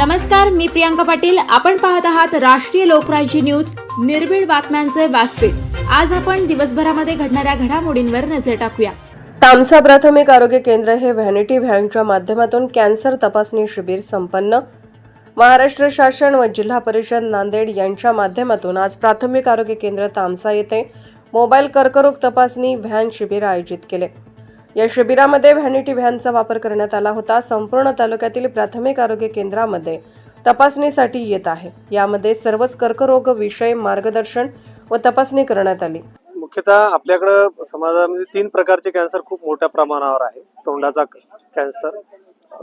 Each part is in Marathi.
नमस्कार मी प्रियांका पाटील. आपण पाहत आहात राष्ट्रीय लोकराज्य न्यूज. निर्भीड बातम्यांचे व्यासपीठ. आज आपण दिवसभरामध्ये घडणाऱ्या घडामोडींवर नजर टाकूया. तामसा प्राथमिक आरोग्य केंद्र हे व्हॅनिटी व्हॅनच्या माध्यमातून कॅन्सर तपासणी शिबिर संपन्न. महाराष्ट्र शासन व जिल्हा परिषद नांदेड यांच्या माध्यमातून आज प्राथमिक आरोग्य केंद्र तामसा येथे मोबाईल कर्करोग तपासणी व्हॅन शिबिर आयोजित केले. या शिबिरामध्ये व्हॅनिटी व्हॅनचा वापर करण्यात आला होता. संपूर्ण तालुक्यातील प्राथमिक आरोग्य केंद्रामध्ये तपासणीसाठी येत आहे. यामध्ये सर्वच कर्करोग विषय मार्गदर्शन व तपासणी करण्यात आली. मुख्यतः आपल्याकडं समाजामध्ये तीन प्रकारचे कॅन्सर खूप मोठ्या प्रमाणावर आहे. तोंडाचा कॅन्सर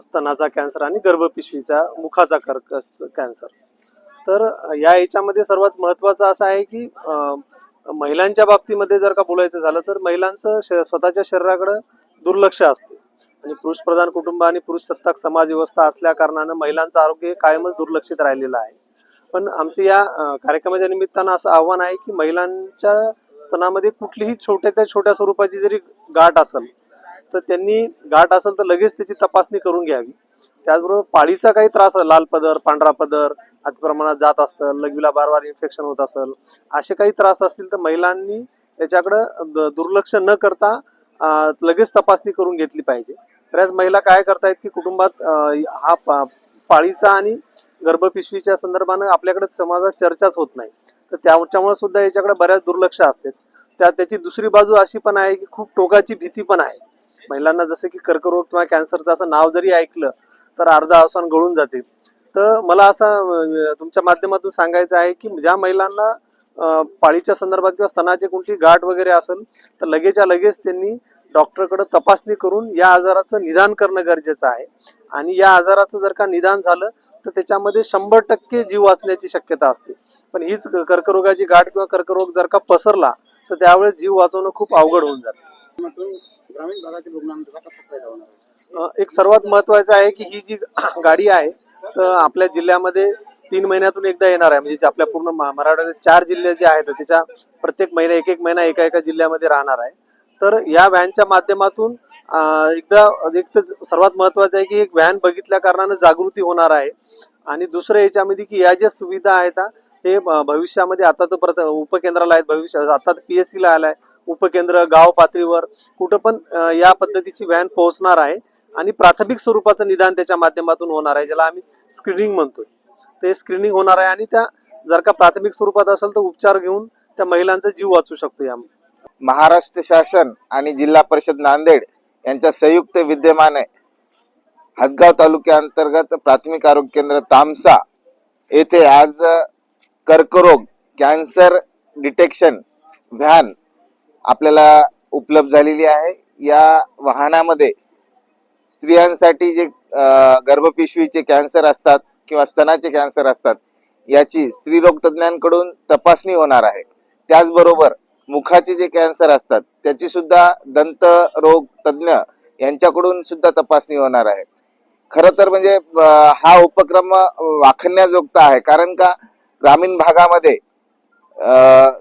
स्तनाचा कॅन्सर आणि गर्भपिशवीचा मुखाचा कर्क कॅन्सर तर या याच्यामध्ये सर्वात महत्वाचं असं आहे की महिलांच्या बाबतीमध्ये जर का बोलायचं झालं तर महिलांचं श- स्वतःच्या शरीराकडं दुर्लक्ष असते. आणि पुरुष प्रधान कुटुंब आणि पुरुष सत्ताक समाज व्यवस्था असल्या कारणानं महिलांचं आरोग्य हे कायमच दुर्लक्षित राहिलेलं आहे. पण आमच्या या कार्यक्रमाच्या निमित्तानं असं आव्हान आहे की महिलांच्या स्तनामध्ये कुठलीही छोट्या त्या छोट्या स्वरूपाची जरी गाठ असेल तर त्यांनी गाठ असेल तर लगेच त्याची तपासणी करून घ्यावी. त्याचबरोबर पाळीचा काही त्रास लाल पदर पांढरा पदर अति प्रमाणात जात असतं लघवीला बार बार इन्फेक्शन होत असेल असे काही त्रास असतील तर महिलांनी याच्याकडं दुर्लक्ष न करता लगेच तपासणी करून घेतली पाहिजे. बऱ्याच महिला काय करतायत की कुटुंबात हा पा- पाळीचा आणि गर्भपिशवीच्या संदर्भानं आपल्याकडे समाजात चर्चाच होत नाही. तर त्याच्यामुळे सुद्धा याच्याकडे बऱ्याच दुर्लक्ष असते त्या त्याची दुसरी बाजू अशी पण आहे की खूप टोकाची भीती पण आहे. महिलांना जसं की कर्करोग किंवा कॅन्सरचं असं नाव जरी ऐकलं तर अर्धा आसन गळून जाते. तर मला असं तुमच्या माध्यमातून सांगायचं आहे की ज्या महिलांना पाळीच्या संदर्भात किंवा स्तनाची कोणती गाठ वगैरे असेल तर लगेचच्या लगेच त्यांनी डॉक्टरकडे तपासणी करून या आजाराचं निदान करणं गरजेचं आहे. आणि या आजाराचं जर का निदान झालं तर त्याच्यामध्ये शंभर टक्के जीव वाचण्याची शक्यता असते. पण हीच कर्करोगाची गाठ किंवा कर्करोग जर का पसरला तर त्यावेळेस जीव वाचवणं खूप अवघड होऊन जातं. ग्रामीण भागातील रुग्णांचा कसा फायदा होणार एक सर्वात महत्वाचं आहे की ही जी गाडी आहे तर आपल्या जिल्ह्यामध्ये तीन महिन्यातून एकदा येणार आहे. म्हणजे जे आपल्या पूर्ण मा- मराठवाड्याचे चार जिल्हे जे आहेत त्याच्या प्रत्येक महिना एक एक महिना एका एका जिल्ह्यामध्ये राहणार आहे. तर या व्हॅनच्या माध्यमातून एकदा एक तर सर्वात महत्वाचं आहे की एक व्हॅन बघितल्या कारणानं जागृती होणार आहे. आणि दुसरं याच्यामध्ये की या ज्या सुविधा आहेत हे भविष्यामध्ये आता तर परत उपकेंद्राला आहेत भविष्य आता पी एस सीला आलाय. उपकेंद्र गाव पातळीवर कुठं पण या पद्धतीची व्हॅन पोहोचणार आहे आणि प्राथमिक स्वरूपाचं निदान त्याच्या माध्यमातून होणार आहे ज्याला आम्ही स्क्रीनिंग म्हणतो ते स्क्रीनिंग होणार आहे आणि त्या जर का प्राथमिक स्वरूपात असेल तर उपचार घेऊन त्या महिलांचा जीव वाचू शकतो या महाराष्ट्र शासन आणि जिल्हा परिषद नांदेड यांच्या संयुक्त विद्यमाने हदगाव तालुक्याअंतर्गत प्राथमिक आरोग्य केंद्र तामसा येथे आज कर्करोग कॅन्सर डिटेक्शन व्हॅन आपल्याला उपलब्ध झालेली आहे. या वाहनामध्ये स्त्रियांसाठी जे गर्भपिशवीचे कॅन्सर असतात किंवा स्तनाचे कॅन्सर असतात याची स्त्रीरोग तज्ज्ञांकडून तपासणी होणार आहे. त्याचबरोबर मुखाचे जे कॅन्सर असतात त्याची सुद्धा दंत रोग तज्ज्ञ यांच्याकडून सुद्धा तपासणी होणार आहे. खर तर म्हणजे हा उपक्रम वाखण्याजोगता आहे. कारण का ग्रामीण भागामध्ये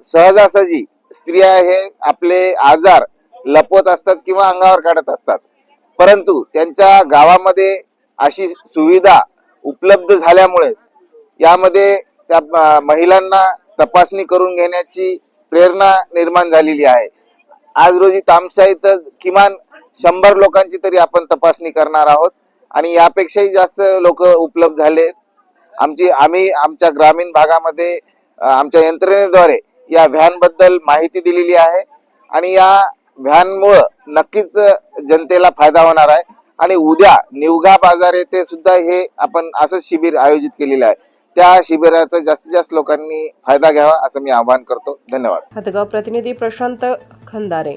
सहजासहजी स्त्रिया हे आपले आजार लपवत असतात किंवा अंगावर काढत असतात. परंतु त्यांच्या गावामध्ये अशी सुविधा उपलब्ध झाल्यामुळे यामध्ये त्या महिलांना तपासणी करून घेण्याची प्रेरणा निर्माण झालेली आहे. आज रोजी तामसा इथं किमान शंभर लोकांची तरी आपण तपासणी करणार आहोत. आणि यापेक्षाही जास्त लोक उपलब्ध झाले आमची आम्ही आमच्या ग्रामीण भागामध्ये आमच्या यंत्रणेद्वारे या व्हॅनबद्दल माहिती दिलेली आहे. आणि या व्हॅनमुळं नक्कीच जनतेला फायदा होणार आहे. आणि उद्या निवगा बाजार येथे सुद्धा हे आपण असं शिबिर आयोजित केलेलं आहे. त्या शिबिराचा जास्तीत जास्त लोकांनी फायदा घ्यावा असं मी आवाहन करतो. धन्यवाद. हदगाव प्रतिनिधी प्रशांत खंदारे.